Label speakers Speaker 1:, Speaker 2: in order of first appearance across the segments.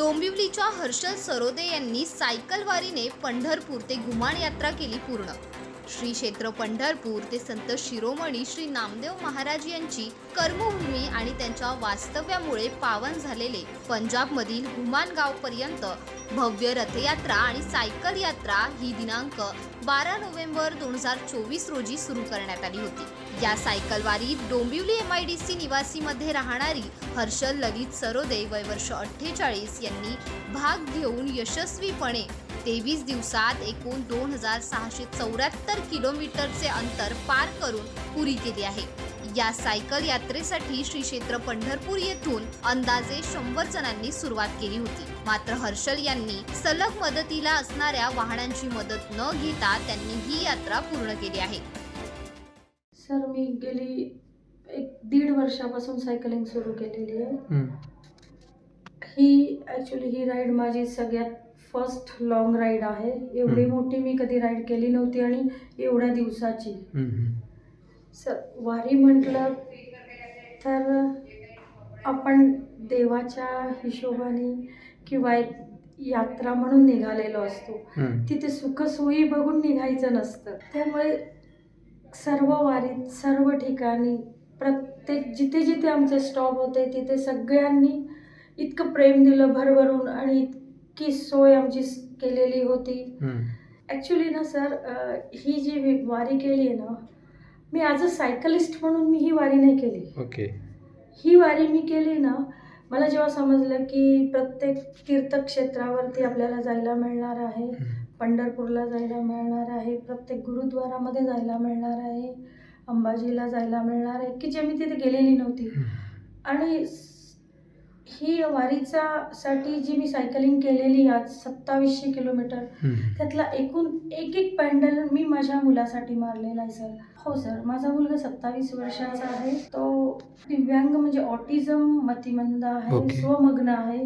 Speaker 1: डोंबिवलीच्या हर्षल सरोदे यांनी सायकलवारीने पंढरपूर ते घुमान यात्रा केली पूर्ण. श्री क्षेत्र पंढरपूर ते संत शिरोमणी श्री नामदेव महाराज यांची कर्मभूमी आणि त्यांच्या वास्तव्यामुळे पावन झालेले पंजाबमधील घुमान गावपर्यंत भव्य रथयात्रा आणि सायकल यात्रा ही दिनांक बारा नोव्हेंबर दोन हजार चोवीस रोजी सुरू करण्यात आली होती. या सायकलवारीत Dombivli M I D C निवासीमध्ये राहणारी हर्षल ललित सरोदे वय वर्ष अठ्ठेचाळीस यांनी भाग घेऊन यशस्वीपणे तेवीस दिवसात एकूण दोन हजार सहाशे चौऱ्याहत्तर किलोमीटरचे अंतर पार करून पुरी केली आहे. या सायकल यात्रेसाठी श्री क्षेत्र पंढरपूर येथून अंदाजे शंभर जणांनी सुरुवात केली होती. मात्र हर्षल यांनी सलग मदतीला असणाऱ्या वाहनांची मदत न घेता त्यांनी ही यात्रा पूर्ण केली आहे.
Speaker 2: सर मी गेली एक दीड वर्षापासून सायकलिंग सुरू केलेली आहे. ही ॲक्च्युली ही राईड माझी सगळ्यात फर्स्ट लॉंग राईड आहे. एवढी. मोठी मी कधी राईड केली नव्हती आणि एवढ्या दिवसाची. सर वारी म्हटलं तर आपण देवाच्या हिशोबाने किंवा एक यात्रा म्हणून निघालेलो असतो. तिथे सुखसोयी बघून निघायचं नसतं त्यामुळे सर्व वारीत सर्व ठिकाणी प्रत्येक जिथे जिथे आमचे स्टॉप होते तिथे सगळ्यांनी इतकं प्रेम दिलं भरभरून आणि इतकी सोय आमची स- केलेली होती. ॲक्च्युली ना सर ही जी वारी केली आहे ना मी ॲज अ सायकलिस्ट म्हणून मी ही वारी नाही केली.
Speaker 3: ओके
Speaker 2: ही वारी मी केली ना मला जेव्हा समजलं की प्रत्येक तीर्थक्षेत्रावरती आपल्याला जायला मिळणार आहे. पंढरपूरला जायला मिळणार आहे प्रत्येक गुरुद्वारामध्ये जायला मिळणार आहे अंबाजीला जायला मिळणार आहे की जे मी तिथे गेलेली नव्हती. आणि ही वारीचा साठी जी मी सायकलिंग केलेली आज सत्तावीसशे किलोमीटर. त्यातला एकूण एक एक पॅन्डल मी माझ्या मुलासाठी मारलेला आहे सर हो सर माझा मुलगा सत्तावीस वर्षाचा आहे तो दिव्यांग म्हणजे ऑटिझम मतिमंद आहे
Speaker 3: Okay.
Speaker 2: स्वमग्न आहे.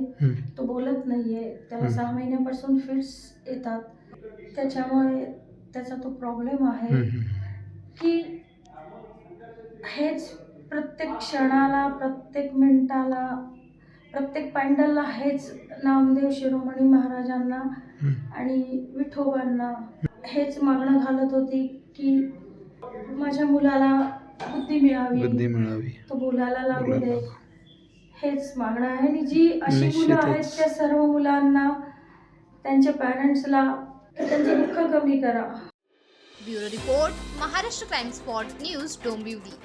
Speaker 2: तो बोलत नाहीये त्याला. सहा महिन्यापासून फिट्स येतात त्याच्यामुळे त्याचा तो प्रॉब्लेम आहे. की हेच प्रत्येक क्षणाला प्रत्येक मिनिटाला प्रत्येक पॅन्डलला हेच नामदेव शिरोमणी महाराजांना. आणि विठोबांना हेच मागणं घालत होती की माझ्या मुलाला बुद्धी मिळावी
Speaker 3: बुद्धी मिळावी
Speaker 2: तो बोलायला लागू दे. हेच मागणं आहे आणि जी अशी मुलं आहेत. त्या सर्व मुलांना त्यांच्या पॅरेंट्सला त्यांचं दुःख कमी करा
Speaker 1: bureau report Maharashtra crime spot news Dombivli